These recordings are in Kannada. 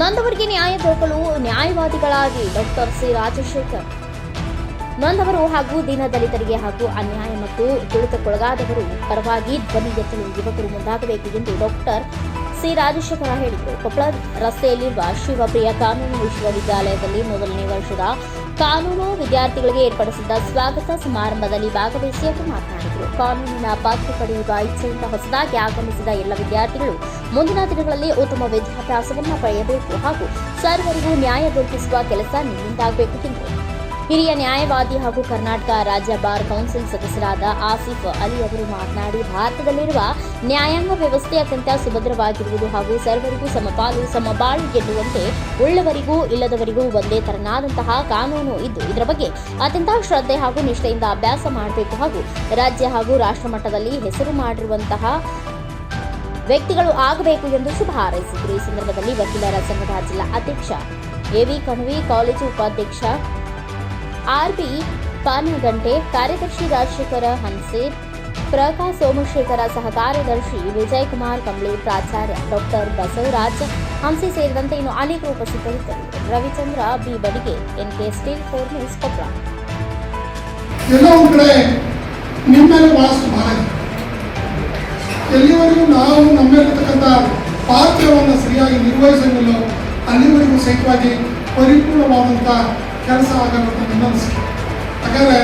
ನೊಂದವರಿಗೆ ನ್ಯಾಯ ದೊರಕಲು ನ್ಯಾಯವಾದಿಗಳಾಗಿ ಡಾಕ್ಟರ್ ಸಿ ರಾಜಶೇಖರ್. ನಂದವರು ಹಾಗೂ ದೀನದಲಿತರಿಗೆ ಹಾಗೂ ಅನ್ಯಾಯ ಮತ್ತು ತುಳಿತಕ್ಕೊಳಗಾದವರು ಪರವಾಗಿ ಧ್ವನಿ ಎತ್ತಲು ಯುವಕರು ಮುಂದಾಗಬೇಕು ಎಂದು ಡಾಕ್ಟರ್ ಸಿ ರಾಜಶೇಖರ ಹೇಳಿದರು. ಕೊಪ್ಪಳ ರಸ್ತೆಯಲ್ಲಿರುವ ಶಿವಪ್ರಿಯ ಕಾನೂನು ವಿಶ್ವವಿದ್ಯಾಲಯದಲ್ಲಿ ಮೊದಲನೇ ವರ್ಷದ ಕಾನೂನು ವಿದ್ಯಾರ್ಥಿಗಳಿಗೆ ಏರ್ಪಡಿಸಿದ್ದ ಸ್ವಾಗತ ಸಮಾರಂಭದಲ್ಲಿ ಭಾಗವಹಿಸಿ ಅವರು ಮಾತನಾಡಿದರು. ಕಾನೂನಿನ ಪಾತ್ರ ಪಡೆಯುವ ಇಚ್ಛೆಯಿಂದ ಹೊಸದಾಗಿ ಆಗಮಿಸಿದ ಎಲ್ಲ ವಿದ್ಯಾರ್ಥಿಗಳು ಮುಂದಿನ ದಿನಗಳಲ್ಲಿ ಉತ್ತಮ ವಿದ್ಯಾಭ್ಯಾಸವನ್ನು ಪಡೆಯಬೇಕು ಹಾಗೂ ಸರ್ವರಿಗೂ ನ್ಯಾಯ ದೊರಕಿಸುವ ಕೆಲಸ ನಿಮ್ಮಿಂದಾಗಬೇಕು, ಎಂದರು. ಹಿರಿಯ ನ್ಯಾಯವಾದಿ ಹಾಗೂ ಕರ್ನಾಟಕ ರಾಜ್ಯ ಬಾರ್ ಕೌನ್ಸಿಲ್ ಸದಸ್ಯರಾದ ಆಸಿಫ್ ಅಲಿ ಅವರು ಮಾತನಾಡಿ, ಭಾರತದಲ್ಲಿರುವ ನ್ಯಾಯಾಂಗ ವ್ಯವಸ್ಥೆ ಅತ್ಯಂತ ಸುಭದ್ರವಾಗಿರುವುದು ಹಾಗೂ ಸರ್ವರಿಗೂ ಸಮಪಾಲು, ಸಮಬಾಳು ಎನ್ನುವಂತೆ ಉಳ್ಳವರಿಗೂ ಇಲ್ಲದವರಿಗೂ ಒಂದೇ ತರನಾದಂತಹ ಕಾನೂನು ಇದ್ದು, ಇದರ ಬಗ್ಗೆ ಅತ್ಯಂತ ಶ್ರದ್ಧೆ ಹಾಗೂ ನಿಷ್ಠೆಯಿಂದ ಅಭ್ಯಾಸ ಮಾಡಬೇಕು ಹಾಗೂ ರಾಜ್ಯ ಹಾಗೂ ರಾಷ್ಟ್ರ ಮಟ್ಟದಲ್ಲಿ ಹೆಸರು ಮಾಡಿರುವಂತಹ ವ್ಯಕ್ತಿಗಳು ಆಗಬೇಕು ಎಂದು ಶುಭ ಹಾರೈಸಿದರು. ಈ ಸಂದರ್ಭದಲ್ಲಿ ವಕೀಲರ ಸಂಘದ ಜಿಲ್ಲಾ ಅಧ್ಯಕ್ಷ ಎವಿ ಕಣ್ವಿ, ಕಾಲೇಜು ಉಪಾಧ್ಯಕ್ಷ ಆರ್ಬಿ ಪಾನಗಂಟೆ ಕಾರ್ಯದರ್ಶಿ ರಾಜಶೇಖರ ಹನ್ಸೇರ್ ಪ್ರಕಾಶ್ ಸೋಮಶೇಖರ ಸಹ ಕಾರ್ಯದರ್ಶಿ ವಿಜಯ್ ಕುಮಾರ್ ಕಂಬ್ಳಿ ಪ್ರಾಚಾರ್ಯ, ಡಾಕ್ಟರ್ ಬಸವರಾಜ್ ಹಂಸಿ ಸೇರಿದಂತೆ ಇನ್ನು ಅನೇಕರು ಉಪಸ್ಥಿತರಿದ್ದರು. Ravichandra B Badige, NK steel four news ಪತ್ರ ಒಂದು ಕಡೆ ನಿಮ್ಮ ಬಹಳಷ್ಟು ಎಲ್ಲಿವರೆಗೂ ನಾವು ನಮ್ಮಲ್ಲಿರ್ತಕ್ಕಂಥ ಪಾತ್ರವನ್ನು ಸರಿಯಾಗಿ ನಿರ್ವಹಿಸಲಿಲ್ಲ ಅಲ್ಲಿವರೆಗೂ ಸಹಿತವಾಗಿ ಪರಿಪೂರ್ಣವಾದಂಥ ಕೆಲಸ ಆಗಲ್ಲ ಅಂತ ನನ್ನ ಅನಿಸಿಕೆ ಯಾಕಂದರೆ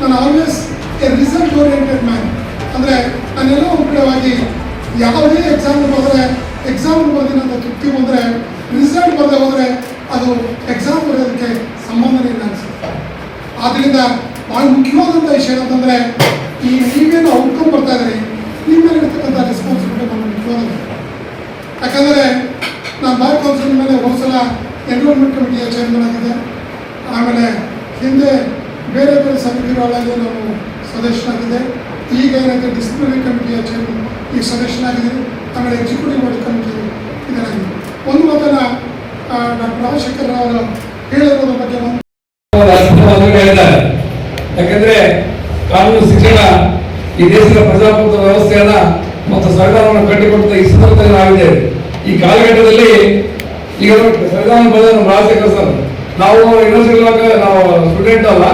ನಾನು always a result oriented man ಅಂದರೆ ನಾನೆಲ್ಲೋ ಉಪಯೋಗವಾಗಿ ಯಾವುದೇ ಎಕ್ಸಾಮ್ ಬಂದರೆ ಎಕ್ಸಾಮ್ ಬರೆದಿನಂತ ತೃಪ್ತಿ ಬಂದರೆ ರಿಸಲ್ಟ್ ಬರದೆ ಹೋದರೆ ಅದು ಎಕ್ಸಾಮ್ ಬರೋದಕ್ಕೆ ಸಂಬಂಧನೇ ಇಲ್ಲ ಅನಿಸುತ್ತೆ. ಆದ್ದರಿಂದ ಭಾಳ ಮುಖ್ಯವಾದಂಥ ವಿಷಯ ಏನಂತಂದರೆ, ಈ ನೀವೇನು ಔಟ್ಕಮ್ ಬರ್ತಾ ಇದ್ದೀರಿ, ನಿಮ್ಮ ಮೇಲೆ ಇರ್ತಕ್ಕಂಥ ರೆಸ್ಪಾನ್ಸಿಬಿಲಿಟಿ ಬಹಳ ಮುಖ್ಯವಾದದ್ದು. ಯಾಕಂದರೆ, ನಾನು ಬಾರ್ ಕೌನ್ಸಿಲ್ ಮೇಲೆ ಹೋದ್ಸಲ ಎನ್ರೋಲ್ಮೆಂಟ್ ಕಮಿಟಿಯ ಚೇರ್ಮನ್ ಆಗಿದ್ದೆ. ಆಮೇಲೆ ಹಿಂದೆ ಬೇರೆ ಬೇರೆ ಸಮಿತಿಗಳಲ್ಲಿ ನಾನು ಸದಸ್ಯನಾಗಿದ್ದೆ ಈಗ ಏನಂದರೆ ಡಿಸಿಪ್ಲಿನರಿ ಕಮಿಟಿಯ ಚೇರ್ಮನ್ ಈಗ ಸದಸ್ಯನಾಗಿದ್ದೀನಿ ಆಮೇಲೆ ಎಕ್ಸಿಕ್ಯೂಟಿವ್ ಬೋರ್ಡ್ ಕಮಿಟಿ ಇದರಾಗಿದೆ ಒಂದು ಮಾತನ್ನು ಡಾಕ್ಟರ್ ರಾಜಶೇಖರ್ ಅವರು ಹೇಳಿರೋದ್ರ ಬಗ್ಗೆ ಯಾಕಂದ್ರೆ ಕಾನೂನು ಶಿಕ್ಷಣ ಈ ದೇಶದ ಪ್ರಜಾಪ್ರಭುತ್ವ ವ್ಯವಸ್ಥೆಯನ್ನ ಮತ್ತು ಸಂವಿಧಾನವನ್ನು ಕಟ್ಟಿಕೊಟ್ಟ ಈ ಸಂದರ್ಭದಲ್ಲಿ ಈ ಕಾಲಘಟ್ಟದಲ್ಲಿ ಈಗ ಸಂವಿಧಾನ ರಾಜಶೇಖರ್ ಸರ್. ನಾವು ಯೂನಿವರ್ಸಿಟಿ ನಾವು ಸ್ಟೂಡೆಂಟ್ ಅಲ್ಲ.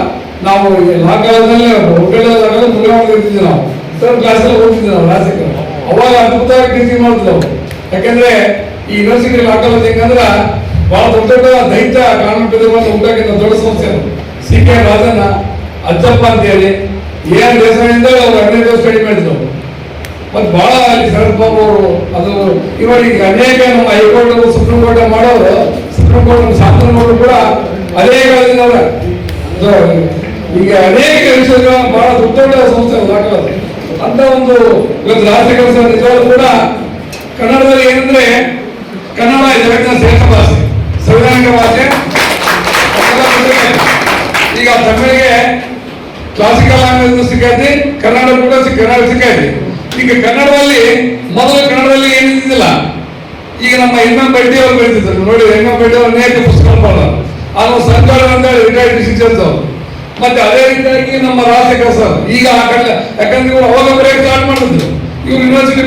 ನಾವು ಲಾ ಕಾಲದಲ್ಲಿ ಒಕ್ಕಲಿದಾಗ ಮುಗಿದ ಇರ್ತಿದ್ವಿ ನಾವು. ಸರ್ ಕ್ಲಾಸಲ್ಲಿ ಹೋಗ್ತಿದ್ವಿ ನಾವು ಕ್ಲಾಸಿಗೆ ಅವಾಗ ಅದ್ಭುತವಾಗಿ ಟೀಚಿಂಗ್ ಮಾಡ್ತಿದ್ವಿ ನಾವು. ಯಾಕಂದ್ರೆ ಈ ಯೂನಿವರ್ಸಿಟಿ ಲಾ ಕಾಲೇಜ್ ಹೆಂಗಂದ್ರ ಬಹಳ ದೊಡ್ಡ ದೊಡ್ಡ ದೈತ್ಯ ಕಾನೂನು ಉಂಟಾಗಿದ್ದ ದೊಡ್ಡ ಅದು. ಸಿ ಕೆ ರಾಜಣ್ಣ, ಅಜ್ಜಪ್ಪ ಅಂತೇಳಿ ಎ ಆರ್ ದೇಸಾಯಿಂದ ಅವ್ರು ಹದಿನೈದು ಸ್ಟಡಿ ಮಾಡಿದ್ರು. ಮತ್ತೆ ಬಹಳ ಅಲ್ಲಿ ಶರದ್ ಬಾಬು ಅವರು ಅದು ಇವಾಗ ಅನೇಕ ನಮ್ಮ ಹೈಕೋರ್ಟ್ ಸುಪ್ರೀಂ ಅನೇಕ ವಿಷಯಗಳ ಬಹಳ ದೊಡ್ಡ ಸಂಸ್ಥೆ ದಾಖಲಾದ. ಅಂತ ಒಂದು ಇವತ್ತು ರಾಷ್ಟ್ರ ಕೆಲಸ ನಿಜವಾಗ್ಲೂ ಕೂಡ ಕನ್ನಡದಲ್ಲಿ ಏನಂದ್ರೆ ಕನ್ನಡ ಜಗತ್ತಿನ ಶ್ರೇಷ್ಠ ಭಾಷೆ ಸಂವಿಧಾನಿಕ ಭಾಷೆ. ಈಗ ತಮಿಳಿಗೆ ಕ್ಲಾಸಿಕಲ್ ಲ್ಯಾಂಗ್ವೇಜ್ ಸಿಕ್ಕೈತಿ ಕನ್ನಡ ಕೂಡ ಕನ್ನಡ ಸಿಕ್ಕೈತಿ ಈಗ ಕನ್ನಡದಲ್ಲಿ, ಮೊದಲು ಕನ್ನಡದಲ್ಲಿ ಏನಿದ್ದಿಲ್ಲ ಈಗ ನಮ್ಮ ಎಂ ಬಡ್ಡಿ ಅವರು ಬರೀತಿದ್ರು. ನೋಡಿ ಎಂ ಬಡ್ಡಿ ಅವರು ಅನೇಕ ಪುಸ್ತಕ ಆ ಅದು ಸಂಚಾರ ಅಂತ ರಿಟೈರ್ಡ್ ಟೀಚರ್ಸ್ ಮತ್ತೆ ಅದೇ ರೀತಿಯಾಗಿ ನಮ್ಮ ರಾಜ್ಯ ಸರ್, ಈಗ ಆ ಯಾಕಂದ್ರೆ ಇವರು ಅವಾಗ ಬರೆಯಕ್ಕೆ ಸ್ಟಾರ್ಟ್ ಮಾಡಿದ್ರು. ಇವ್ರು ಯೂನಿವರ್ಸಿಟಿ